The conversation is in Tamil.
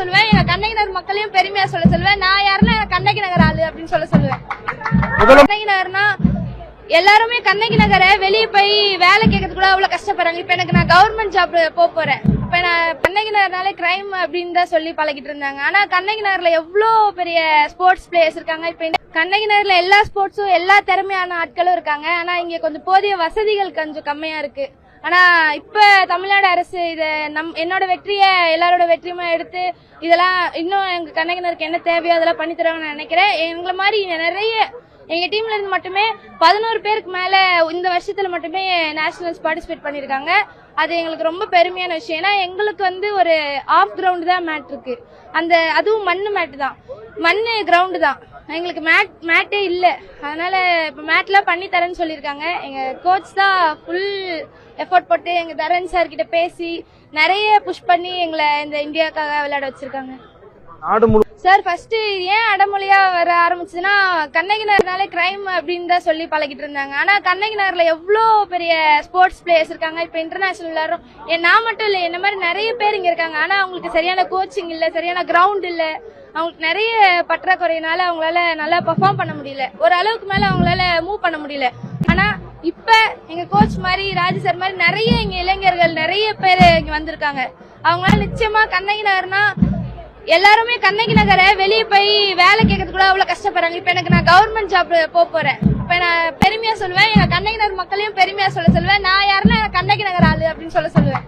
சொல்லுவேன் எங்க கண்ணகி நகர் மக்களையும் பெருமையா சொல்ல சொல்லுவேன். நான் யாருன்னா கண்ணகி நகர் ஆளு அப்படின்னு சொல்ல சொல்லுவேன். கண்ணகி நகர்னா எல்லாருமே கண்ணகி நகரை வெளியே போய் வேலை கேட்கறது கூட அவ்வளவு கஷ்டப்படுறாங்க. இப்ப எனக்கு நான் கவர்மெண்ட் ஜாப் போக போறேன். இப்ப நான் கண்ணகி நகர்னாலே கிரைம் அப்படின்னு தான் சொல்லி பழகிட்டு இருந்தாங்க. ஆனா கண்ணகி நகர்ல எவ்வளோ பெரிய ஸ்போர்ட்ஸ் பிளேயர்ஸ் இருக்காங்க. இப்ப கண்ணகி நகர்ல எல்லா ஸ்போர்ட்ஸும் எல்லா திறமையான ஆட்களும் இருக்காங்க. ஆனா இங்க கொஞ்சம் போதிய வசதிகள் கொஞ்சம் கம்மியா இருக்கு. ஆனா இப்ப தமிழ்நாடு அரசு இத நம் என்னோட வெற்றிய எல்லாரோட வெற்றியுமா எடுத்து இதெல்லாம் இன்னும் எங்க கண்ணகினருக்கு என்ன தேவையோ அதெல்லாம் பண்ணி தருவாங்கன்னு நினைக்கிறேன். எங்களை மாதிரி நிறைய எங்க டீம்ல இருந்து மட்டுமே பதினோரு பேருக்கு மேல இந்த வருஷத்துல மட்டுமே நேஷனல்ஸ் பார்ட்டிசிபேட் பண்ணிருக்காங்க அது எங்களுக்கு ரொம்ப பெருமையான விஷயம். ஏன்னா எங்களுக்கு வந்து ஒரு ஆஃப் கிரவுண்ட் தான் மேட் இருக்கு. அந்த அதுவும் மண்ணு மேட் தான். மண்ணு கிரவுண்டு தான். எங்களுக்கு மேட் மேட்டே இல்லை. அதனால இப்போ மேட்லாம் பண்ணி தரேன்னு சொல்லியிருக்காங்க. எங்கள் கோச் தான் ஃபுல் எஃபோர்ட் போட்டு எங்கள் தரன் சார் கிட்ட பேசி நிறைய புஷ் பண்ணி எங்களை இந்த இந்தியாக்காக விளையாட வச்சிருக்காங்க. நாடு முழு சார் ஃபர்ஸ்ட் ஏன் அடமொழியா வர ஆரம்பிச்சதுன்னா கண்ணகி நகர்னாலே கிரைம் அப்படின்னு தான் சொல்லி பழகிட்டு இருந்தாங்க. ஆனா கண்ணகி நகர்ல எவ்வளோ பெரிய ஸ்போர்ட்ஸ் பிளேயர்ஸ் இருக்காங்க? இப்போ இன்டர்நேஷனல் எல்லாரும் ஏன் நான் மட்டும் இல்லை என்ன மாதிரி நிறைய பேர் இங்க இருக்காங்க. ஆனா அவங்களுக்கு சரியான கோச்சிங் இல்ல சரியான கிரவுண்ட் இல்ல. அவங்களுக்கு நிறைய பற்றாக்குறையினால அவங்களால நல்லா பெர்ஃபார்ம் பண்ண முடியல. ஒரு அளவுக்கு மேல அவங்களால மூவ் பண்ண முடியல. ஆனா இப்ப எங்க கோச் மாதிரி ராஜு சார் மாதிரி நிறைய இங்க இளைஞர்கள் நிறைய பேர் இங்க வந்திருக்காங்க. அவங்களால நிச்சயமா கண்ணகி நகர்னா எல்லாருமே கண்ணகி நகரை வெளியே போய் வேலை கேட்கறது கூட அவ்வளவு கஷ்டப்படுறாங்க. இப்ப எனக்கு நான் கவர்மெண்ட் ஜாப் போக போறேன். இப்ப நான் பெருமையா சொல்லுவேன். எங்க கண்ணகி நகர் மக்களையும் பெருமையா சொல்ல சொல்லுவேன். நான் யாருன்னா கண்ணகி நகர் ஆளு அப்படின்னு சொல்ல சொல்லுவேன்.